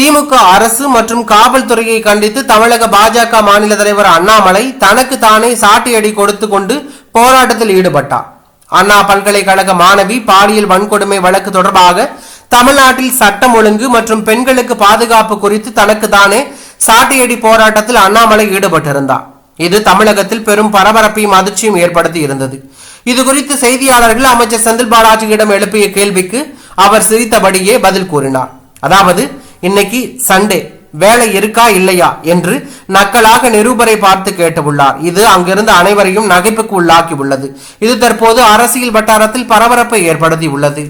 திமுக அரசு மற்றும் காவல்துறையை கண்டித்து தமிழக பாஜக மாநில தலைவர் அண்ணாமலை தனக்கு தானே சாட்டியடி கொடுத்து கொண்டு போராட்டத்தில் ஈடுபட்டார். அண்ணா பல்கலைக்கழக மாணவி பாலியல் வன்கொடுமை வழக்கு தொடர்பாக தமிழ்நாட்டில் சட்டம் ஒழுங்கு மற்றும் பெண்களுக்கு பாதுகாப்பு குறித்து தனக்கு தானே சாட்டியடி போராட்டத்தில் அண்ணாமலை ஈடுபட்டிருந்தார். இது தமிழகத்தில் பெரும் பரபரப்பையும் அதிர்ச்சியும் ஏற்படுத்தி இருந்தது. இது குறித்து செய்தியாளர்கள் அமைச்சர் செந்தில் பாலாஜியிடம் எழுப்பிய கேள்விக்கு அவர் சிரித்தபடியே பதில் கூறினார். அதாவது இன்னைக்கு சண்டே. வேலை இருக்கா இல்லையா என்று நக்கலாக நிருபரை பார்த்து கேட்டுள்ளார் இது அங்கிருந்த அனைவரையும் நகைப்புக்கு உள்ளாக்கி உள்ளது. இது தற்போது அரசியல் வட்டாரத்தில் பரபரப்பை ஏற்படுத்தி உள்ளது.